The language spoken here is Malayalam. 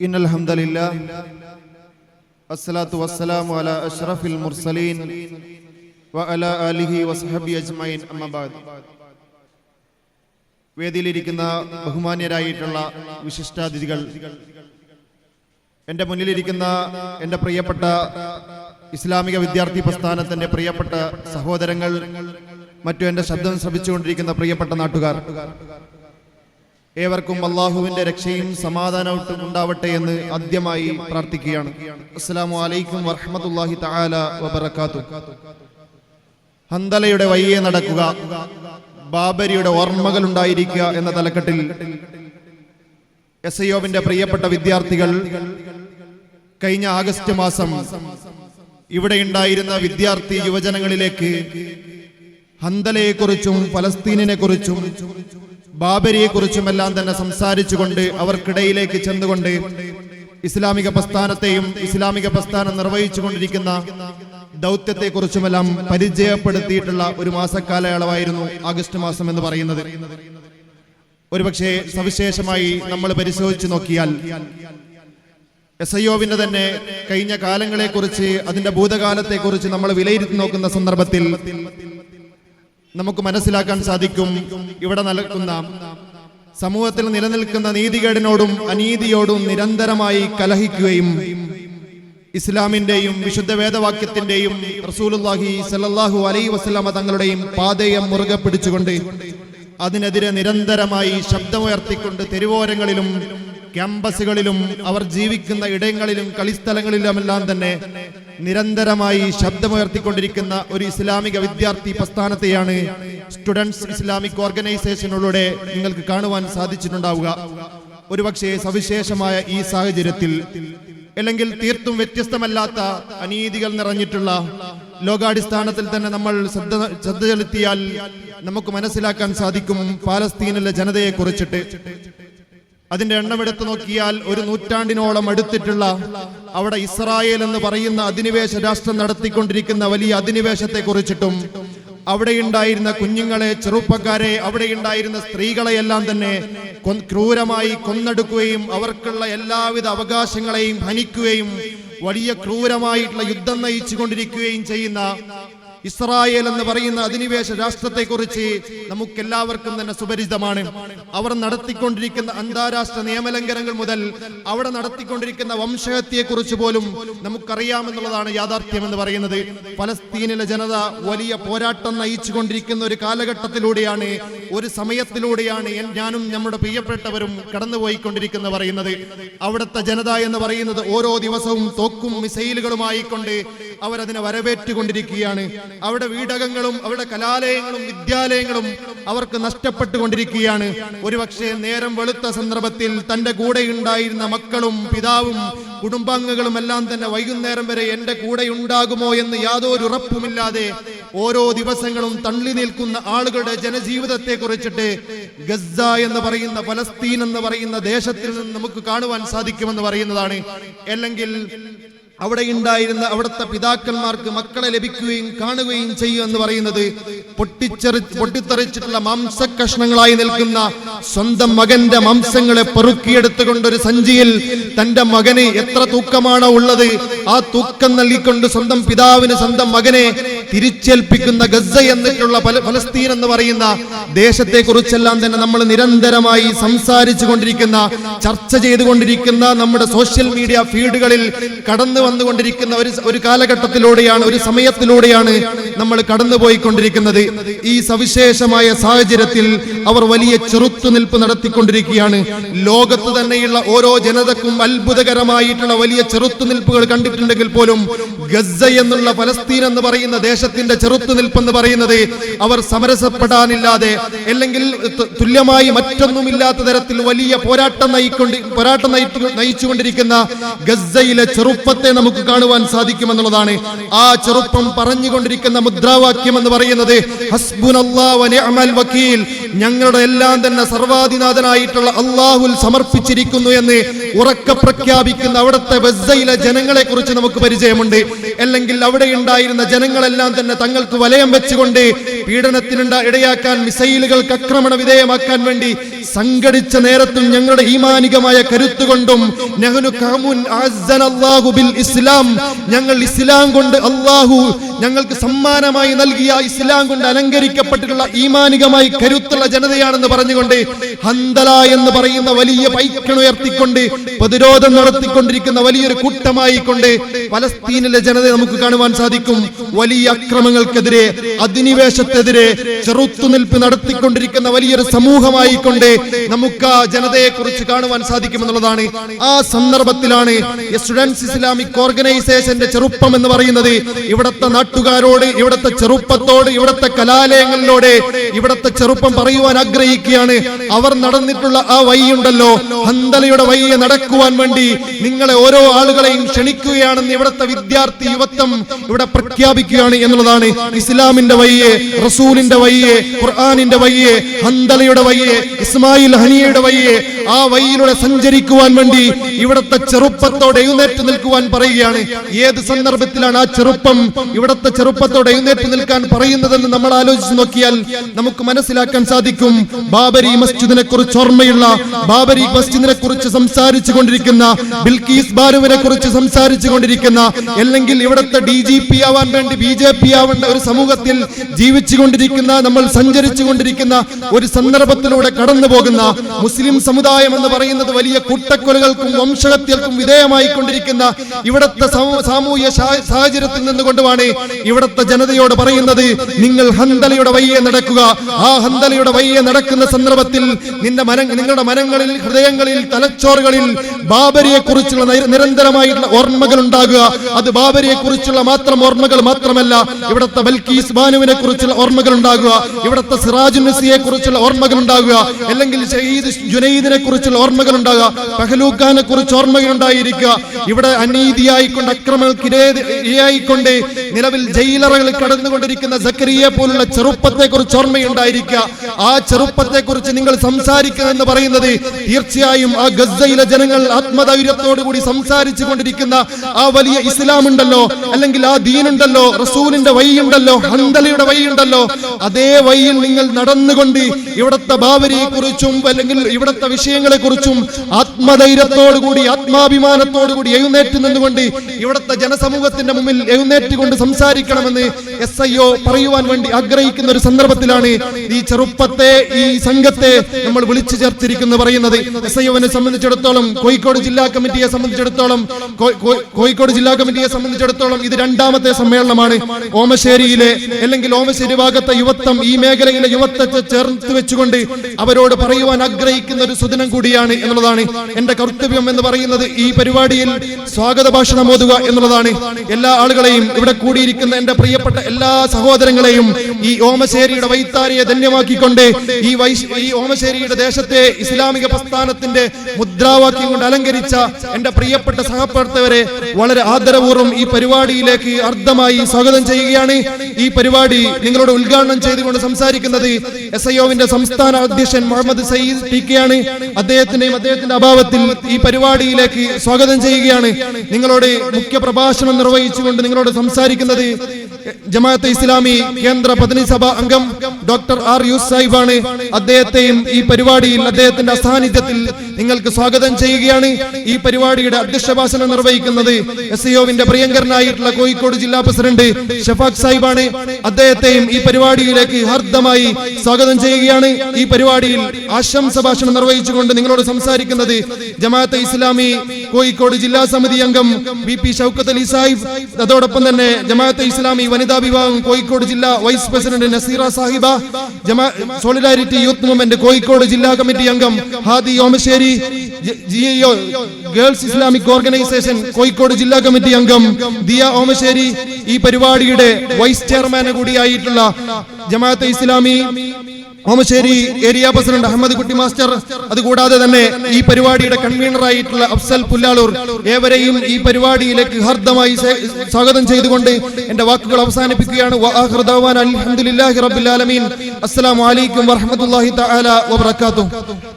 إن الحمد لله الصلاة والسلام على أشرف المرسلين وعلى آله وصحبه أجمعين أما بعد വേദിയിലിരിക്കുന്ന ബഹുമാന്യരായിട്ടുള്ള വിശിഷ്ടാതിഥികൾ എൻ്റെ മുന്നിലിരിക്കുന്ന എൻ്റെ പ്രിയപ്പെട്ട ഇസ്ലാമിക വിദ്യാർത്ഥി പ്രസ്ഥാനത്തിൻ്റെ പ്രിയപ്പെട്ട സഹോദരങ്ങൾ മറ്റു എൻ്റെ ശബ്ദം ശ്രമിച്ചുകൊണ്ടിരിക്കുന്ന പ്രിയപ്പെട്ട നാട്ടുകാർ ഏവർക്കും അള്ളാഹുവിന്റെ രക്ഷയും സമാധാനവും ഉണ്ടാവട്ടെ എന്ന് ആദ്യമായി പ്രാർത്ഥിക്കുകയാണ്. അസ്സലാമു അലൈക്കും വറഹ്മത്തുള്ളാഹി തആല വബറകാത്തു ഹന്തലയുടെ വയ്യെ നടക്കുക ബാബരിയുടെ ഓർമ്മകൾ ഉണ്ടായിരിക്കുക എന്ന തലക്കെട്ടിൽ എസ് ഐഒവിന്റെ പ്രിയപ്പെട്ട വിദ്യാർത്ഥികൾ കഴിഞ്ഞ ആഗസ്റ്റ് മാസം ഇവിടെ ഉണ്ടായിരുന്ന വിദ്യാർത്ഥി യുവജനങ്ങളിലേക്ക് ഹന്തലയെക്കുറിച്ചും ഫലസ്തീനിനെ കുറിച്ചും ബാബരിയെ കുറിച്ചുമെല്ലാം തന്നെ സംസാരിച്ചുകൊണ്ട് അവർക്കിടയിലേക്ക് ചെന്നുകൊണ്ട് ഇസ്ലാമിക പ്രസ്ഥാനത്തെയും ഇസ്ലാമിക പ്രസ്ഥാനം നിർവഹിച്ചുകൊണ്ടിരിക്കുന്ന ദൗത്യത്തെക്കുറിച്ചുമെല്ലാം പരിചയപ്പെടുത്തിയിട്ടുള്ള ഒരു മാസക്കാലയളവായിരുന്നു ആഗസ്റ്റ് മാസം എന്ന് പറയുന്നത്. ഒരുപക്ഷെ സവിശേഷമായി നമ്മൾ പരിശോധിച്ചു നോക്കിയാൽ എസ് ഐ ഒവിന്റെ തന്നെ കഴിഞ്ഞ കാലങ്ങളെക്കുറിച്ച് അതിന്റെ ഭൂതകാലത്തെക്കുറിച്ച് നമ്മൾ വിലയിരുത്തി നോക്കുന്ന സന്ദർഭത്തിൽ നമുക്ക് മനസ്സിലാക്കാൻ സാധിക്കും. ഇവിടെ നടക്കുന്ന സമൂഹത്തിൽ നിലനിൽക്കുന്ന നീതികേടിനോടും അനീതിയോടും നിരന്തരമായി കലഹിക്കുകയും ഇസ്ലാമിന്റെയും വിശുദ്ധ വേദവാക്യത്തിന്റെയും റസൂലുള്ളാഹി സല്ലല്ലാഹു അലൈ വസല്ലമ തങ്ങളുടെയും പാതയം മുറുകെ പിടിച്ചുകൊണ്ട് അതിനെതിരെ നിരന്തരമായി ശബ്ദമുയർത്തിക്കൊണ്ട് തെരുവോരങ്ങളിലും ക്യാമ്പസുകളിലും അവർ ജീവിക്കുന്ന ഇടങ്ങളിലും കളിസ്ഥലങ്ങളിലുമെല്ലാം തന്നെ നിരന്തരമായി ശബ്ദമുയർത്തിക്കൊണ്ടിരിക്കുന്ന ഒരു ഇസ്ലാമിക വിദ്യാർത്ഥി പ്രസ്ഥാനത്തെയാണ് സ്റ്റുഡൻസ് ഇസ്ലാമിക് ഓർഗനൈസേഷനിലൂടെ നിങ്ങൾക്ക് കാണുവാൻ സാധിച്ചിട്ടുണ്ടാവുക. ഒരുപക്ഷെ സവിശേഷമായ ഈ സാഹചര്യത്തിൽ അല്ലെങ്കിൽ തീർത്തും വ്യത്യസ്തമല്ലാത്ത അനീതികൾ നിറഞ്ഞിട്ടുള്ള ലോകാടിസ്ഥാനത്തിൽ തന്നെ നമ്മൾ ശ്രദ്ധ ശ്രദ്ധ ചെലുത്തിയാൽ നമുക്ക് മനസ്സിലാക്കാൻ സാധിക്കും പാലസ്തീനിലെ ജനതയെ കുറിച്ചിട്ട് അതിന്റെ എണ്ണമെടുത്ത് നോക്കിയാൽ ഒരു നൂറ്റാണ്ടിനോളം അടുത്തിട്ടുള്ള അവിടെ ഇസ്രായേൽ എന്ന് പറയുന്ന അധിനിവേശ രാഷ്ട്രം നടത്തിക്കൊണ്ടിരിക്കുന്ന വലിയ അധിനിവേശത്തെ കുറിച്ചിട്ടും അവിടെയുണ്ടായിരുന്ന കുഞ്ഞുങ്ങളെ ചെറുപ്പക്കാരെ അവിടെയുണ്ടായിരുന്ന സ്ത്രീകളെയെല്ലാം തന്നെ ക്രൂരമായി കൊന്നെടുക്കുകയും അവർക്കുള്ള എല്ലാവിധ അവകാശങ്ങളെയും ഹനിക്കുകയും വലിയ ക്രൂരമായിട്ടുള്ള യുദ്ധം നയിച്ചുകൊണ്ടിരിക്കുകയും ചെയ്യുന്ന ഇസ്രായേൽ എന്ന് പറയുന്ന അധിനിവേശ രാഷ്ട്രത്തെ കുറിച്ച് നമുക്കെല്ലാവർക്കും തന്നെ സുപരിചിതമാണ്. അവർ നടത്തിക്കൊണ്ടിരിക്കുന്ന അന്താരാഷ്ട്ര നിയമലംഘനങ്ങൾ മുതൽ അവിടെ നടത്തിക്കൊണ്ടിരിക്കുന്ന വംശഹത്യയെക്കുറിച്ച് പോലും നമുക്കറിയാമെന്നുള്ളതാണ് യാഥാർത്ഥ്യം എന്ന് പറയുന്നത്. ഫലസ്തീനിലെ ജനത വലിയ പോരാട്ടം നയിച്ചുകൊണ്ടിരിക്കുന്ന ഒരു കാലഘട്ടത്തിലൂടെയാണ് ഒരു സമയത്തിലൂടെയാണ് ഞാനും നമ്മുടെ പ്രിയപ്പെട്ടവരും കടന്നുപോയിക്കൊണ്ടിരിക്കുന്ന പറയുന്നത്. അവിടുത്തെ ജനത എന്ന് പറയുന്നത് ഓരോ ദിവസവും തോക്കും മിസൈലുകളുമായി കൊണ്ട് അവരതിനെ വരവേറ്റുകൊണ്ടിരിക്കുകയാണ്. അവിടെ വീടകങ്ങളും അവിടെ കലാലയങ്ങളും വിദ്യാലയങ്ങളും അവർക്ക് നഷ്ടപ്പെട്ടുകൊണ്ടിരിക്കുകയാണ്. ഒരുപക്ഷെ നേരം വെളുത്ത സന്ദർഭത്തിൽ തന്റെ കൂടെ ഉണ്ടായിരുന്ന മക്കളും പിതാവും കുടുംബാംഗങ്ങളും എല്ലാം തന്നെ വൈകുന്നേരം വരെ എന്റെ കൂടെ ഉണ്ടാകുമോ എന്ന് യാതൊരു ഉറപ്പുമില്ലാതെ ഓരോ ദിവസങ്ങളും തള്ളി നിൽക്കുന്ന ആളുകളുടെ ജനജീവിതത്തെ കുറിച്ചിട്ട് ഗസ എന്ന് പറയുന്ന പലസ്തീൻ എന്ന് പറയുന്ന ദേശത്തിൽ നിന്ന് നമുക്ക് കാണുവാൻ സാധിക്കുമെന്ന് പറയുന്നതാണ്. അല്ലെങ്കിൽ അവിടെ ഉണ്ടായിരുന്ന അവിടുത്തെ പിതാക്കന്മാർക്ക് മക്കളെ ലഭിക്കുകയും കാണുകയും ചെയ്യും എന്ന് പറയുന്നത് പൊട്ടിച്ചെറി പൊട്ടിത്തെറിച്ചിട്ടുള്ള മാംസക്കഷ്ണങ്ങളായി നിൽക്കുന്ന സ്വന്തം മകന്റെ മാംസങ്ങളെ പെറുക്കിയെടുത്തുകൊണ്ട് ഒരു സഞ്ചിയിൽ തന്റെ മകന് എത്ര തൂക്കമാണോ ഉള്ളത് ആ തൂക്കം നൽകിക്കൊണ്ട് സ്വന്തം പിതാവിന് സ്വന്തം മകനെ തിരിച്ചേൽപ്പിക്കുന്ന ഗസ എന്നിട്ടുള്ള ഫല- ഫലസ്തീൻ എന്ന് പറയുന്ന ദേശത്തെ കുറിച്ചെല്ലാം തന്നെ നമ്മൾ നിരന്തരമായി സംസാരിച്ചു കൊണ്ടിരിക്കുന്ന ചർച്ച ചെയ്തുകൊണ്ടിരിക്കുന്ന നമ്മുടെ സോഷ്യൽ മീഡിയ ഫീഡുകളിൽ കടന്നു വന്നുകൊണ്ടിരിക്കുന്ന ഒരു ഒരു കാലഘട്ടത്തിലൂടെയാണ് ഒരു സമയത്തിലൂടെയാണ് നമ്മൾ കടന്നുപോയിക്കൊണ്ടിരിക്കുന്നത് ഈ സവിശേഷമായ സാഹചര്യത്തിൽ അവർ വലിയ ചെറുത്തുനിൽപ്പ് നടത്തിക്കൊണ്ടിരിക്കുകയാണ്. ലോകത്ത് തന്നെയുള്ള ഓരോ ജനതക്കും അത്ഭുതകരമായിട്ടുള്ള വലിയ ചെറുത്തുനിൽപ്പുകൾ കണ്ടിട്ടുണ്ടെങ്കിൽ പോലും ഗസ എന്നുള്ള ഫലസ്തീൻ എന്ന് പറയുന്ന ദേശത്തിന്റെ ചെറുത്തുനിൽപ്പെന്ന് പറയുന്നത് അവർ സമരസപ്പെടാനില്ലാതെ അല്ലെങ്കിൽ തുല്യമായി മറ്റൊന്നുമില്ലാത്ത തരത്തിൽ വലിയ പോരാട്ടം നയിക്കൊണ്ട് പോരാട്ടം നയിച്ചുകൊണ്ടിരിക്കുന്ന ഗസയിലെ ചെറുപ്പത്തെ നമുക്ക് കാണുവാൻ സാധിക്കുമെന്നുള്ളതാണ്. ആ ചെറുപ്പം പറഞ്ഞുകൊണ്ടിരിക്കുന്ന മുദ്രാവാക്യം എന്ന് പറയുന്നത് ഞങ്ങളുടെ എല്ലാം തന്നെ സർവാധിനാഥനായിട്ടുള്ള അള്ളാഹുൽ സമർപ്പിച്ചിരിക്കുന്നു എന്ന് ഉറക്കെ പ്രഖ്യാപിക്കുന്ന അവിടുത്തെ വെസ്സയിലെ ജനങ്ങളെ കുറിച്ച് നമുക്ക് പരിചയമുണ്ട്. അല്ലെങ്കിൽ അവിടെ ഉണ്ടായിരുന്ന ജനങ്ങളെല്ലാം തന്നെ തങ്ങൾക്ക് വലയം വെച്ചുകൊണ്ട് പീഡനത്തിനുണ്ട ഇടയാക്കാൻ മിസൈലുകൾക്ക് ആക്രമണ വിധേയമാക്കാൻ വേണ്ടി സംഘടിച്ച നേരത്തും ഞങ്ങളുടെ ഈമാനികമായ കരുത്തുകൊണ്ടും ഇസ്ലാം. ഞങ്ങൾ ഇസ്ലാം കൊണ്ട് അള്ളാഹു ഞങ്ങൾക്ക് സമ്മാനമായി നൽകിയ ഇസ്ലാം കൊണ്ട് അലങ്കരിക്കപ്പെട്ടിട്ടുള്ള ഈമാനികമായി കരുത്തുള്ള ജനതയാണെന്ന് പറഞ്ഞുകൊണ്ട് ഹന്തല എന്ന് പറയുന്ന വലിയ പൈക്കണുയർത്തിക്കൊണ്ട് പ്രതിരോധം നടത്തിക്കൊണ്ടിരിക്കുന്ന വലിയൊരു കൂട്ടമായി കൊണ്ട് പലസ്തീനിലെ ജനതയെ നമുക്ക് കാണുവാൻ സാധിക്കും. വലിയ അക്രമങ്ങൾക്കെതിരെ അധിനിവേശത്തെതിരെ ചെറുത്തുനിൽപ്പ് നടത്തിക്കൊണ്ടിരിക്കുന്ന വലിയൊരു സമൂഹമായി കൊണ്ട് നമുക്ക് ആ ജനതയെ കുറിച്ച് കാണുവാൻ സാധിക്കുമെന്നുള്ളതാണ് ആ സന്ദർഭത്തിലാണ് സ്റ്റുഡൻസ് ഇസ്ലാമിക് ഓർഗനൈസേഷന്റെ ചെറുപ്പം എന്ന് പറയുന്നത് ഇവിടത്തെ നാട്ടുകാരോട് ഇവിടത്തെ ചെറുപ്പത്തോട് ഇവിടത്തെ കലാലയങ്ങളിലൂടെ ഇവിടത്തെ ചെറുപ്പം പറയുവാൻ ആഗ്രഹിക്കുകയാണ്. അവർ നടന്നിട്ടുള്ള ആ വൈ ഉണ്ടല്ലോ ഹന്തലയുടെ വഴിയെ നടക്കുവാൻ വേണ്ടി നിങ്ങളെ ഓരോ ആളുകളെയും ക്ഷണിക്കുകയാണെന്ന് ഇവിടുത്തെ വിദ്യാർത്ഥി യുവത്വം ഇവിടെ പ്രഖ്യാപിക്കുകയാണ് എന്നുള്ളതാണ് ഇസ്ലാമിന്റെ വഴിയെ റസൂലിന്റെ വഴിയെ ഖുർആാനിന്റെ വഴിയെ ഹന്തലയുടെ വഴിയെ ഇസ്മായിൽ ഹനിയയുടെ വഴിയെ ആ വഴിയിലൂടെ സഞ്ചരിക്കുവാൻ വേണ്ടി ഇവിടത്തെ ചെറുപ്പത്തോടെ എഴുന്നേറ്റ് നിൽക്കുവാൻ പറയുകയാണ്. ഏത് സന്ദർഭത്തിലാണ് ആ ചെറുപ്പം ഇവിടത്തെ ചെറുപ്പത്തോടെ എഴുന്നേറ്റ് നിൽക്കാൻ പറയുന്നതെന്ന് നമ്മൾ ആലോചിച്ച് നോക്കിയാൽ നമുക്ക് മനസ്സിലാക്കാൻ സാധിക്കും. ബാബരി മസ്ജിദിനെ കുറിച്ച് ഓർമ്മയുള്ള ബാബരി മസ്ജിദിനെ കുറിച്ച് സംസാരിച്ചു കൊണ്ടിരിക്കുന്ന ബിൽക്കീസ് ബാലുവിനെ കുറിച്ച് സംസാരിച്ചു കൊണ്ടിരിക്കുന്ന അല്ലെങ്കിൽ ഇവിടത്തെ ഡി ജി പി ആവാൻ വേണ്ടി ബി ജെ പി ആവേണ്ട ഒരു സമൂഹത്തിൽ ജീവിച്ചു കൊണ്ടിരിക്കുന്ന നമ്മൾ സഞ്ചരിച്ചു കൊണ്ടിരിക്കുന്ന ഒരു സന്ദർഭത്തിലൂടെ കടന്നു പോകുന്ന മുസ്ലിം സമുദായം എന്ന് പറയുന്നത് വലിയ കൂട്ടക്കൊലകൾക്കും വംശഹത്യർക്കും വിധേയമായി കൊണ്ടിരിക്കുന്ന ഇവിടത്തെ സാമൂഹ്യ സാഹചര്യത്തിൽ നിന്നുകൊണ്ടുമാണ് ഇവിടത്തെ ജനതയോട് പറയുന്നത് നിങ്ങൾ ഹന്തലയുടെ വയ്യെ നടക്കുക. ആ ഹന്തലയുടെ വയ്യെ നടക്കുന്ന സന്ദർഭത്തിൽ നിന്റെ മന നിങ്ങളുടെ മനങ്ങളിൽ ഹൃദയങ്ങളിൽ തലച്ചോറുകളിൽ ബാബരിയെ കുറിച്ചുള്ള നിരന്തരമായിട്ടുള്ള ഓർമ്മകൾ ഉണ്ടാകുക അത് ബാബരിയെ കുറിച്ചുള്ള മാത്രം ഓർമ്മകൾ മാത്രമല്ല ഇവിടത്തെ ബൽക്കീസ് ബാനുവിനെ കുറിച്ചുള്ള ഓർമ്മകൾ ഉണ്ടാകുക ഇവിടത്തെ സിറാജുനസിയെ കുറിച്ചുള്ള ഓർമ്മകൾ ഉണ്ടാകുക അല്ലെങ്കിൽ ഷഹീദ് ജുനൈദിനെ കുറിച്ചുള്ള ഓർമ്മകൾ ഉണ്ടാകുക പഹലൂഖാനെ കുറിച്ച് ഓർമ്മകൾ ഉണ്ടായിരിക്കുക ഇവിടെ അനീതിയായിക്കൊണ്ട് അക്രമങ്ങൾക്കിരയായിക്കൊണ്ട് നിലവിൽ ജയിലറകളിൽ കടന്നുകൊണ്ടിരിക്കുന്ന സക്കരിയെ പോലുള്ള ചെറുപ്പത്തെ കുറിച്ച് ഓർമ്മയുണ്ടായിരിക്കുക. ആ ചെറുപ്പത്തെ കുറിച്ച് നിങ്ങൾ സംസാരിക്കുക എന്ന് പറയുന്നത് തീർച്ചയായും ആ ഗസയിലെ ജനങ്ങൾ ആത്മധൈര്യത്തോടു കൂടി സംസാരിച്ചു കൊണ്ടിരിക്കുന്ന ആ വലിയ ഇസ്ലാം ഉണ്ടല്ലോ അല്ലെങ്കിൽ ആ ദീനുണ്ടല്ലോ റസൂലിന്റെ വഴിയുണ്ടല്ലോ ഹന്തലയുടെ വഴിയുണ്ടല്ലോ അതേ വഴിയിൽ നിങ്ങൾ നടന്നുകൊണ്ട് ഇവിടത്തെ ബാബരിയെ കുറിച്ചും അല്ലെങ്കിൽ ഇവിടത്തെ വിഷയങ്ങളെ കുറിച്ചും ആത്മധൈര്യത്തോടു കൂടി ആത്മാഭിമാനത്തോടു കൂടി എഴുന്നേറ്റ് നിന്നുകൊണ്ട് ഇവിടുത്തെ ജനസമൂഹത്തിന്റെ മുമ്പിൽ എഴുന്നേറ്റ് കൊണ്ട് സംസാരിക്കണമെന്ന് എസ് ഐ ഒ പറയുവാൻ വേണ്ടി ആഗ്രഹിക്കുന്ന ഒരു സന്ദർഭത്തിലാണ് ഈ ചെറുപ്പത്തെ ഈ സംഘത്തെ നമ്മൾ വിളിച്ചു ചേർത്തിരിക്കുന്നു പറയുന്നത്. എസ് ഐ ഒവിനെ സംബന്ധിച്ചിടത്തോളം കോഴിക്കോട് ജില്ലാ കമ്മിറ്റിയെ സംബന്ധിച്ചിടത്തോളം കോഴിക്കോട് ജില്ലാ കമ്മിറ്റിയെ സംബന്ധിച്ചിടത്തോളം ഇത് രണ്ടാമത്തെ സമ്മേളനമാണ്. ഓമശ്ശേരിയിലെ അല്ലെങ്കിൽ ഓമശ്ശേരി ഭാഗത്തെ യുവത്വം ഈ മേഖലയിലെ യുവത്വത്തെ ചേർത്ത് വെച്ചുകൊണ്ട് അവരോട് പറയുവാൻ ആഗ്രഹിക്കുന്ന ഒരു സുദിനം കൂടിയാണ് എന്നുള്ളതാണ് എന്റെ കർത്തവ്യം എന്ന് പറയുന്നത്. ഈ പരിപാടിയിൽ സ്വാഗത ഭാഷണം ഓതുക എന്നുള്ളതാണ്. എല്ലാ ആളുകളെയും ഇവിടെ കൂടിയിരിക്കുന്ന എന്റെ പ്രിയപ്പെട്ട എല്ലാ സഹോദരങ്ങളെയും ഈ ഓമശ്ശേരിയുടെ വൈത്താരിയെ ധന്യമാക്കിക്കൊണ്ട് ഈ ഈ ഓമശ്ശേരിയുടെ ദേശത്തെ ഇസ്ലാമിക പ്രസ്ഥാനത്തിന്റെ മുദ്രാവാക്യം കൊണ്ട് അലങ്കരിച്ച എന്റെ പ്രിയപ്പെട്ട സഹപ്രവർത്തകരെ വളരെ ആദരപൂർവം ഈ പരിപാടിയിലേക്ക് അർദ്ധമായി സ്വാഗതം ചെയ്യുകയാണ്. ഈ പരിപാടി നിങ്ങളോട് ഉദ്ഘാടനം ചെയ്തുകൊണ്ട് സംസാരിക്കുന്നത് എസ് ഐ ഒവിന്റെ സംസ്ഥാന അധ്യക്ഷൻ മുഹമ്മദ് സയ്യിദ് ടി കെ ആണ് അദ്ദേഹത്തിന്റെയും അദ്ദേഹത്തിന്റെ അഭാവത്തിൽ ഈ പരിപാടിയിലേക്ക് സ്വാഗതം ചെയ്യുകയാണ്. നിങ്ങളോട് മുഖ്യ പ്രഭാഷണം നിർവഹിച്ചുകൊണ്ട് നിങ്ങളോട് സംസാരിക്കുന്നത് ജമാഅത്തെ ഇസ്ലാമി കേന്ദ്ര പ്രതിനിധി സഭ അംഗം ഡോക്ടർ ആർ യൂസ് സാഹിബാണ്. അദ്ദേഹത്തെയും ഈ പരിപാടിയിൽ അദ്ദേഹത്തിന്റെ അസാന്നിധ്യത്തിൽ നിങ്ങൾക്ക് സ്വാഗതം ചെയ്യുകയാണ്. ഈ പരിപാടിയുടെ അധ്യക്ഷഭാഷണം നിർവഹിക്കുന്നത് എസ് ഒവിന്റെ പ്രിയങ്കരനായിട്ടുള്ള കോഴിക്കോട് ജില്ലാ പ്രസിഡന്റ് ഷഫാഖ് സാഹിബാണ്. അദ്ദേഹത്തെയും ഈ പരിപാടിയിലേക്ക് ഹർദ്ദമായി സ്വാഗതം ചെയ്യുകയാണ്. ഈ പരിപാടിയിൽ ആശംസ ഭാഷണം നിർവഹിച്ചുകൊണ്ട് നിങ്ങളോട് സംസാരിക്കുന്നത് ജമാഅത്ത് ഇസ്ലാമി കോഴിക്കോട് ജില്ലാ സമിതി അംഗം വി പി ഷൗക്കത്ത് അലി സാഹിബ്. അതോടൊപ്പം തന്നെ ജമാഅത്ത് ഇസ്ലാമി വനിതാ വിഭാഗം കോഴിക്കോട് ജില്ലാ vice president Naseera Sahiba solidarity youth movement Kozhikode ജില്ലാ കമ്മിറ്റി അംഗം Hadi Omassery girls Islamic organisation Kozhikode ജില്ലാ കമ്മിറ്റി അംഗം ദിയ ഓമശ്ശേരി ഈ പരിപാടിയുടെ vice chairman കൂടിയായിട്ടുള്ള Jamaate Islami Omassery area president Ahammed Kutty master. അതുകൂടാതെ തന്നെ ഈ പരിപാടിയുടെ കൺവീനറായിട്ടുള്ള അഫ്സൽ പുല്ലാളൂർ ഏവരെയും ഈ പരിപാടിയിലേക്ക് ഹർദ്ദമായി സ്വാഗതം ചെയ്തുകൊണ്ട് എന്റെ വാക്കുകൾ അവസാനിപ്പിക്കുകയാണ്. വആഖിറു വാലിക്കും അൽഹംദുലില്ലാഹി റബ്ബിൽ ആലമീൻ. അസ്സലാമു അലൈക്കും വറഹ്മത്തുള്ളാഹി തആല വബറകാതുഹു.